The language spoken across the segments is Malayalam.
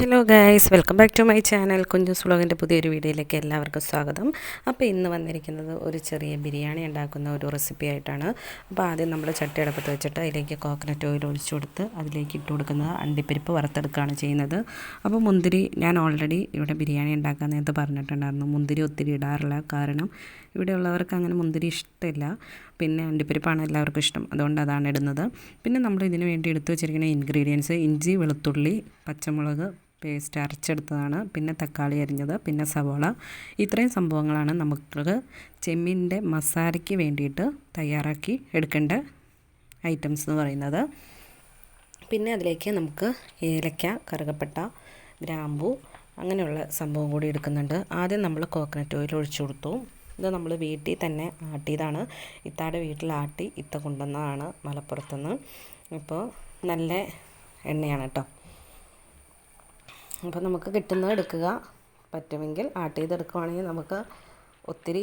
Hello guys welcome back to my channel Kunjus വ്ളോഗിന്റെ പുതിയൊരു വീഡിയോയിലേക്ക് എല്ലാവർക്കും സ്വാഗതം. അപ്പോൾ ഇന്ന് വന്നിരിക്കുന്നത് ഒരു ചെറിയ ബിരിയാണി ഉണ്ടാക്കുന്ന ഒരു റെസിപ്പി ആയിട്ടാണ്. അപ്പോൾ ആദ്യം നമ്മൾ ചട്ടി അടപ്പത്ത് വെച്ചിട്ട് അതിലേക്ക് കോക്കനട്ട് ഓയിൽ ഒഴിച്ചു കൊടുത്ത് അതിലേക്ക് ഇട്ട് കൊടുക്കുന്നത് അണ്ടിപ്പരിപ്പ് വറുത്തെടുക്കുകയാണ് ചെയ്യുന്നത്. അപ്പോൾ മുന്തിരി ഞാൻ ഓൾറെഡി ഇവിടെ ബിരിയാണി ഉണ്ടാക്കാൻ നേരത്തെ പറഞ്ഞിട്ടുണ്ടായിരുന്നു. മുന്തിരി ഒത്തിരി ഇടാറില്ല കാരണം ഇവിടെയുള്ളവർക്ക് അങ്ങനെ മുന്തിരി ഇഷ്ടമില്ല. പിന്നെ അണ്ടിപ്പരിപ്പാണ് എല്ലാവർക്കും ഇഷ്ടം. അതുകൊണ്ട് അതാണ് ഇടുന്നത്. പിന്നെ നമ്മൾ ഇതിന് വേണ്ടി എടുത്തു വെച്ചിരിക്കുന്ന ഇൻഗ്രീഡിയൻസ് ഇഞ്ചി വെളുത്തുള്ളി പച്ചമുളക് പേസ്റ്റ് അരച്ചെടുത്തതാണ്. പിന്നെ തക്കാളി അരിഞ്ഞത് പിന്നെ സവോള. ഇത്രയും സംഭവങ്ങളാണ് നമുക്ക് ചെമ്മീന്റെ മസാലയ്ക്ക് വേണ്ടിയിട്ട് തയ്യാറാക്കി എടുക്കേണ്ട ഐറ്റംസ് എന്ന് പറയുന്നത്. പിന്നെ അതിലേക്ക് നമുക്ക് ഏലക്ക കറുകപ്പട്ട ഗ്രാമ്പു അങ്ങനെയുള്ള സംഭവം കൂടി എടുക്കുന്നുണ്ട്. ആദ്യം നമ്മൾ കോക്കനട്ട് ഓയിൽ ഒഴിച്ചു കൊടുത്തു. ഇത് നമ്മൾ വീട്ടിൽ തന്നെ ആട്ടിയതാണ്. ഇത്താടെ വീട്ടിൽ ആട്ടി ഇത്ത കൊണ്ടുവന്നതാണ് മലപ്പുറത്തുനിന്ന്. ഇപ്പോൾ നല്ല എണ്ണയാണ് കേട്ടോ. അപ്പോൾ നമുക്ക് കിട്ടുന്നത് എടുക്കുക. പറ്റുമെങ്കിൽ ആട്ട് ചെയ്തെടുക്കുകയാണെങ്കിൽ നമുക്ക് ഒത്തിരി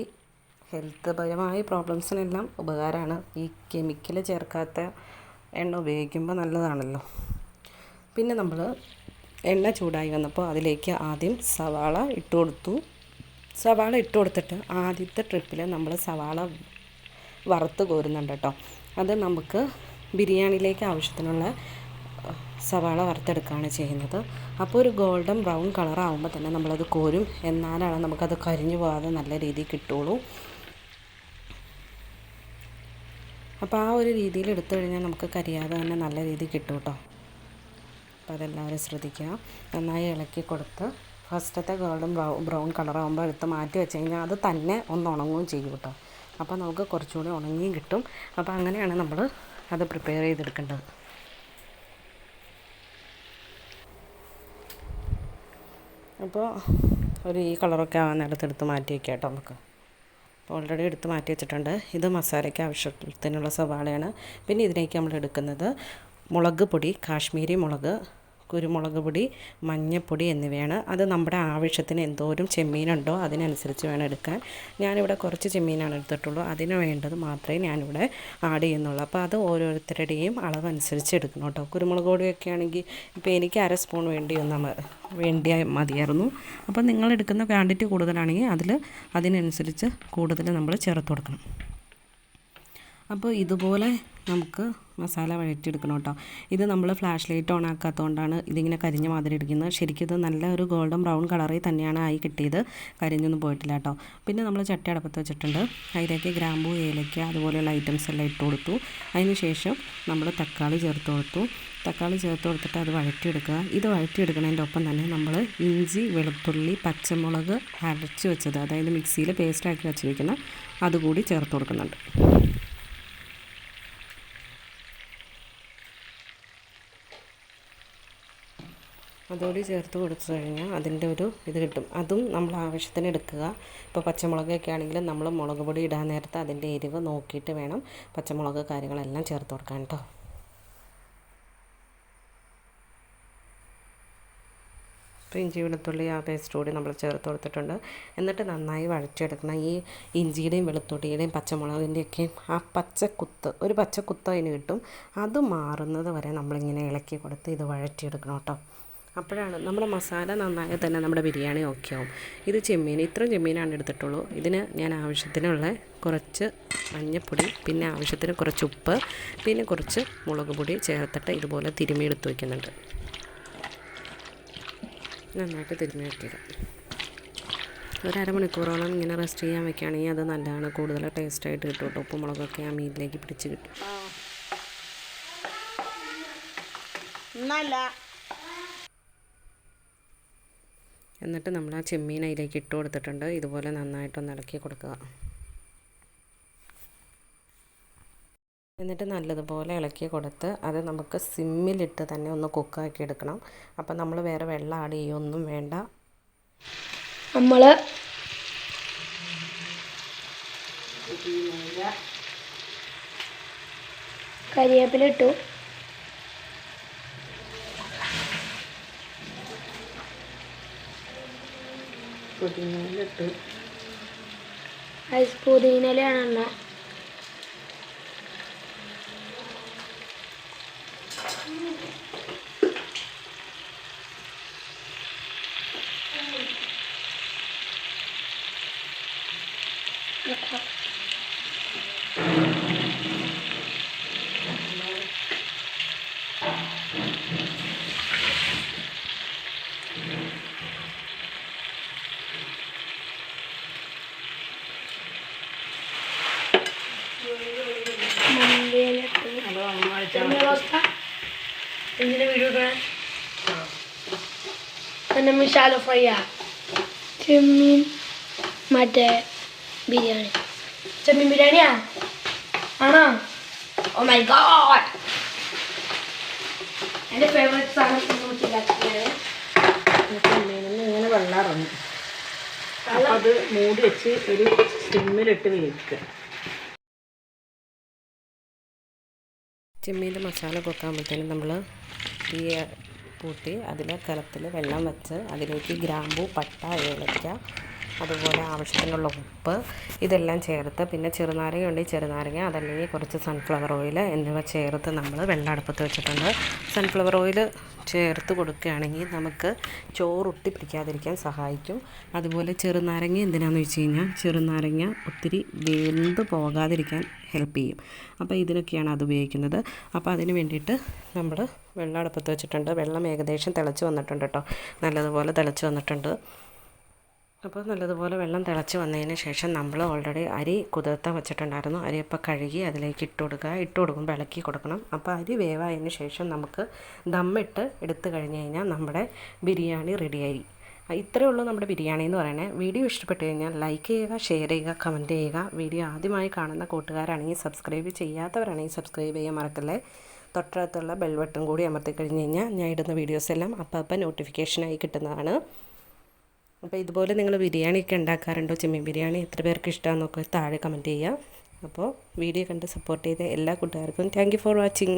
ഹെൽത്ത് പരമായ പ്രോബ്ലംസിനെല്ലാം ഉപകാരമാണ്. ഈ കെമിക്കൽ ചേർക്കാത്ത എണ്ണ ഉപയോഗിക്കുമ്പോൾ നല്ലതാണല്ലോ. പിന്നെ നമ്മൾ എണ്ണ ചൂടായി വന്നപ്പോൾ അതിലേക്ക് ആദ്യം സവാള ഇട്ട് കൊടുത്തു. സവാള ഇട്ട് കൊടുത്തിട്ട് ആദ്യത്തെ ട്രിപ്പിൽ നമ്മൾ സവാള വറുത്ത് കോരുന്നുണ്ട് കേട്ടോ. അത് നമുക്ക് ബിരിയാണിയിലേക്ക് ആവശ്യത്തിനുള്ള സവാള വറുത്തെടുക്കുകയാണ് ചെയ്യുന്നത്. അപ്പോൾ ഒരു ഗോൾഡൻ ബ്രൗൺ കളർ ആകുമ്പോൾ തന്നെ നമ്മളത് കോരും. എന്നാലാണ് നമുക്കത് കരിഞ്ഞു പോകാതെ നല്ല രീതിയിൽ കിട്ടുള്ളൂ. അപ്പോൾ ആ ഒരു രീതിയിൽ എടുത്തു കഴിഞ്ഞാൽ നമുക്ക് കരിയാതെ തന്നെ നല്ല രീതിയിൽ കിട്ടും കേട്ടോ. അപ്പോൾ അതെല്ലാവരും ശ്രദ്ധിക്കുക. നന്നായി ഇളക്കി കൊടുത്ത് ഫസ്റ്റത്തെ ഗോൾഡൻ ബ്രൗൺ ബ്രൗൺ കളറാകുമ്പോൾ എടുത്ത് മാറ്റി വെച്ച് കഴിഞ്ഞാൽ അത് തന്നെ ഒന്ന് ഉണങ്ങുകയും ചെയ്യും കേട്ടോ. അപ്പോൾ നമുക്ക് കുറച്ചുകൂടി ഉണങ്ങിയും കിട്ടും. അപ്പോൾ അങ്ങനെയാണ് നമ്മൾ അത് പ്രിപ്പയർ ചെയ്തെടുക്കേണ്ടത്. അപ്പോൾ ഒരു ഈ കളറൊക്കെ ആവാൻ എടുത്ത് മാറ്റി വയ്ക്കാം കേട്ടോ നമുക്ക്. അപ്പോൾ ഓൾറെഡി എടുത്ത് മാറ്റി വെച്ചിട്ടുണ്ട്. ഇത് മസാലയ്ക്ക് ആവശ്യത്തിനുള്ള സവാളയാണ്. പിന്നെ ഇതിലേക്ക് നമ്മൾ എടുക്കുന്നത് മുളക് പൊടി കാശ്മീരി മുളക് കുരുമുളക് പൊടി മഞ്ഞൾപ്പൊടി എന്നിവയാണ്. അത് നമ്മുടെ ആവശ്യത്തിന് എന്തോരം ചെമ്മീനുണ്ടോ അതിനനുസരിച്ച് വേണം എടുക്കാൻ. ഞാനിവിടെ കുറച്ച് ചെമ്മീനാണ് എടുത്തിട്ടുള്ളൂ. അതിന് വേണ്ടത് മാത്രമേ ഞാനിവിടെ ആഡ് ചെയ്യുന്നുള്ളൂ. അപ്പോൾ അത് ഓരോരുത്തരുടെയും അളവനുസരിച്ച് എടുക്കണം കേട്ടോ. കുരുമുളക് പൊടിയൊക്കെ ആണെങ്കിൽ ഇപ്പോൾ എനിക്ക് അര സ്പൂൺ വേണ്ടി ഒന്ന് വേണ്ടിയാൽ മതിയായിരുന്നു. അപ്പോൾ നിങ്ങൾ എടുക്കുന്ന ക്വാണ്ടിറ്റി കൂടുതലാണെങ്കിൽ അതിൽ അതിനനുസരിച്ച് കൂടുതൽ നമ്മൾ ചേർത്ത് കൊടുക്കണം. അപ്പോൾ ഇതുപോലെ നമുക്ക് മസാല വഴറ്റിയെടുക്കണം കേട്ടോ. ഇത് നമ്മൾ ഫ്ലാഷ് ലൈറ്റ് ഓൺ ആക്കാത്തതുകൊണ്ടാണ് ഇതിങ്ങനെ കരിഞ്ഞ മാതിരി ഇരിക്കുന്നത് ശരിക്കും ഇത് നല്ല ഒരു ഗോൾഡൻ ബ്രൗൺ കളറിൽ തന്നെയാണ് ആയി കിട്ടിയത്. കരിഞ്ഞൊന്നും പോയിട്ടില്ല കേട്ടോ. പിന്നെ നമ്മൾ ചട്ടി അടപ്പത്ത് വെച്ചിട്ടുണ്ട്. അതിലേക്ക് ഗ്രാമ്പൂ ഏലയ്ക്ക അതുപോലെയുള്ള ഐറ്റംസ് എല്ലാം ഇട്ട് കൊടുത്തു. അതിന് ശേഷം നമ്മൾ തക്കാളി ചേർത്ത് കൊടുത്തു. തക്കാളി ചേർത്ത് കൊടുത്തിട്ട് അത് വഴറ്റിയെടുക്കുക. ഇത് വഴറ്റിയെടുക്കുന്നതിന്റെ ഒപ്പം തന്നെ നമ്മൾ ഇഞ്ചി വെളുത്തുള്ളി പച്ചമുളക് അരച്ച് വെച്ചത് അതായത് മിക്സിയിൽ പേസ്റ്റാക്കി വെച്ചിരിക്കുന്ന അതുകൂടി ചേർത്ത് കൊടുക്കുന്നുണ്ട്. അതോടെ ചേർത്ത് കൊടുത്തു കഴിഞ്ഞാൽ അതിന്റെ ഒരു ഇത് കിട്ടും. അതും നമ്മൾ ആവശ്യത്തിന് എടുക്കുക. ഇപ്പോൾ പച്ചമുളകൊക്കെ ആണെങ്കിലും നമ്മൾ മുളക് പൊടി ഇടാൻ നേരത്ത് അതിന്റെ എരിവ് നോക്കിയിട്ട് വേണം പച്ചമുളക് കാര്യങ്ങളെല്ലാം ചേർത്ത് കൊടുക്കാൻ കേട്ടോ. ഇപ്പോൾ ഇഞ്ചി വെളുത്തുള്ളി ആ പേസ്റ്റ് കൂടി നമ്മൾ ചേർത്ത് കൊടുത്തിട്ടുണ്ട്. എന്നിട്ട് നന്നായി വഴച്ചെടുക്കണം ഈ ഇഞ്ചിയുടെയും വെളുത്തുള്ളിയുടെയും പച്ചമുളകിന്റെയൊക്കെയും ആ പച്ചക്കുത്ത് ഒരു പച്ചക്കുത്ത് അതിന് കിട്ടും. അത് മാറുന്നത് വരെ നമ്മളിങ്ങനെ ഇളക്കി കൊടുത്ത് ഇത് വഴറ്റിയെടുക്കണം കേട്ടോ. അപ്പോഴാണ് നമ്മുടെ മസാല നന്നായി തന്നെ നമ്മുടെ ബിരിയാണി ഓക്കെ ആവും. ഇത് ചെമ്മീൻ ഇത്രയും ചെമ്മീനാണ് എടുത്തിട്ടുള്ളൂ. ഇതിന് ഞാൻ ആവശ്യത്തിനുള്ള കുറച്ച് മഞ്ഞപ്പൊടി പിന്നെ ആവശ്യത്തിന് കുറച്ച് ഉപ്പ് പിന്നെ കുറച്ച് മുളക് പൊടി ചേർത്തിട്ട് ഇതുപോലെ തിരുമി എടുത്ത് വയ്ക്കുന്നുണ്ട് നന്നായിട്ട് തിരുമി വയ്ക്കുക ഒരു അരമണിക്കൂറോളം ഇങ്ങനെ റെസ്റ്റ് ചെയ്യാൻ വെക്കുകയാണെങ്കിൽ അത് നല്ലതാണ്. കൂടുതൽ ടേസ്റ്റായിട്ട് കിട്ടും കേട്ടോ. ഉപ്പും മുളകൊക്കെ ആ മീനിലേക്ക് പിടിച്ച് കിട്ടും. എന്നിട്ട് നമ്മൾ ആ ചെമ്മീൻ അതിലേക്ക് ഇട്ട് കൊടുത്തിട്ടുണ്ട്. ഇതുപോലെ നന്നായിട്ടൊന്ന് ഇളക്കി കൊടുക്കുക. എന്നിട്ട് നല്ലതുപോലെ ഇളക്കി കൊടുത്ത് അത് നമുക്ക് സിമ്മിലിട്ട് തന്നെ ഒന്ന് കുക്കാക്കി എടുക്കണം. അപ്പം നമ്മൾ വേറെ വെള്ളം ആഡ് ചെയ്യൊന്നും വേണ്ട. നമ്മൾ കരിവേപ്പില ഇട്ടു. പുതിനയിലിട്ട്. ഐസ് പുതിനയിലാണ് എണ്ണ മന്തിയിലിട്ടു ചെമ്മീൻ റോസ്റ്റ എന്തിനാ വീഡിയോ ഇടണേ പിന്നെ മിഷാല ഫ്രൈയാ ചെമ്മീൻ മറ്റേ ബിരിയാണി. ചെമ്മീൻ ബിരിയാണിയാ? ആണോ? ഓ മൈ ഗോഡ് എന്റെ ഫേവറേറ്റ് സാധനം ഉണ്ടാക്കിയാണ് ചെമ്മീനിന്ന് ഇങ്ങനെ വെള്ളം? ഇറങ്ങും അപ്പം അത് മൂടി വെച്ച് ഒരു സിമ്മിലിട്ട് വേവിക്കുക. ചെമ്മീന്റെ മസാല കൊക്കാകുമ്പോഴത്തേനും നമ്മൾ തീ കൂട്ടി അതിൽ കലത്തിൽ വെള്ളം വെച്ച് അതിലേക്ക് ഗ്രാമ്പൂ പട്ട ഏലക്ക അതുപോലെ ആവശ്യത്തിനുള്ള ഉപ്പ് ഇതെല്ലാം ചേർത്ത് പിന്നെ ചെറുനാരങ്ങ ഉണ്ടെങ്കിൽ ചെറുനാരങ്ങ അതല്ലെങ്കിൽ കുറച്ച് സൺഫ്ലവർ ഓയിൽ എന്നിവ ചേർത്ത് നമ്മൾ വെള്ളം അടുപ്പത്ത് വെച്ചിട്ടുണ്ട്. സൺഫ്ലവർ ഓയിൽ ചേർത്ത് കൊടുക്കുകയാണെങ്കിൽ നമുക്ക് ചോറ് ഒട്ടി പിടിക്കാതിരിക്കാൻ സഹായിക്കും. അതുപോലെ ചെറുനാരങ്ങ എന്തിനാണെന്ന് വെച്ച് കഴിഞ്ഞാൽ ചെറുനാരങ്ങ ഒത്തിരി വെന്ത് പോകാതിരിക്കാൻ ഹെൽപ്പ് ചെയ്യും. അപ്പോൾ ഇതിനൊക്കെയാണ് അത് ഉപയോഗിക്കുന്നത്. അപ്പോൾ അതിന് വേണ്ടിയിട്ട് നമ്മൾ വെള്ളം അടുപ്പത്ത് വെച്ചിട്ടുണ്ട്. വെള്ളം ഏകദേശം തിളച്ച് വന്നിട്ടുണ്ട് കേട്ടോ. നല്ലതുപോലെ തിളച്ച് വന്നിട്ടുണ്ട്. അപ്പോൾ നല്ലതുപോലെ വെള്ളം തിളച്ച് വന്നതിന് ശേഷം നമ്മൾ ഓൾറെഡി അരി കുതിർത്താൻ വെച്ചിട്ടുണ്ടായിരുന്നു. അരി അരിയപ്പോൾ കഴുകി അതിലേക്ക് ഇട്ട് കൊടുക്കുക. ഇട്ട് കൊടുക്കുമ്പോൾ ഇളക്കി കൊടുക്കണം. അപ്പോൾ അരി വേവായതിന് ശേഷം നമുക്ക് ദമ്മിട്ട് എടുത്തു കഴിഞ്ഞ് കഴിഞ്ഞാൽ നമ്മുടെ ബിരിയാണി റെഡിയായി ഇത്രയേ ഉള്ളൂ നമ്മുടെ ബിരിയാണി എന്ന് പറയുന്നത്. വീഡിയോ ഇഷ്ടപ്പെട്ട് കഴിഞ്ഞാൽ ലൈക്ക് ചെയ്യുക ഷെയർ ചെയ്യുക കമന്റ് ചെയ്യുക. വീഡിയോ ആദ്യമായി കാണുന്ന കൂട്ടുകാരാണെങ്കിൽ സബ്സ്ക്രൈബ് ചെയ്യാത്തവരാണെങ്കിൽ സബ്സ്ക്രൈബ് ചെയ്യാൻ മറക്കല്ലേ. തൊട്ടടുത്തുള്ള ബെൽ ബട്ടൺ കൂടി അമർത്തി കഴിഞ്ഞ് കഴിഞ്ഞാൽ ഞാൻ ഇടുന്ന വീഡിയോസ് എല്ലാം അപ്പം അപ്പം നോട്ടിഫിക്കേഷനായി കിട്ടുന്നതാണ്. അപ്പോൾ ഇതുപോലെ നിങ്ങൾ ബിരിയാണിയൊക്കെ ഉണ്ടാക്കാറുണ്ടോ? ചെമ്മീൻ ബിരിയാണി എത്ര പേർക്ക് ഇഷ്ടമാണെന്നൊക്കെ താഴെ കമന്റ് ചെയ്യുക അപ്പോൾ വീഡിയോ കണ്ട് സപ്പോർട്ട് ചെയ്ത എല്ലാ കൂട്ടുകാർക്കും താങ്ക് ഫോർ വാച്ചിങ്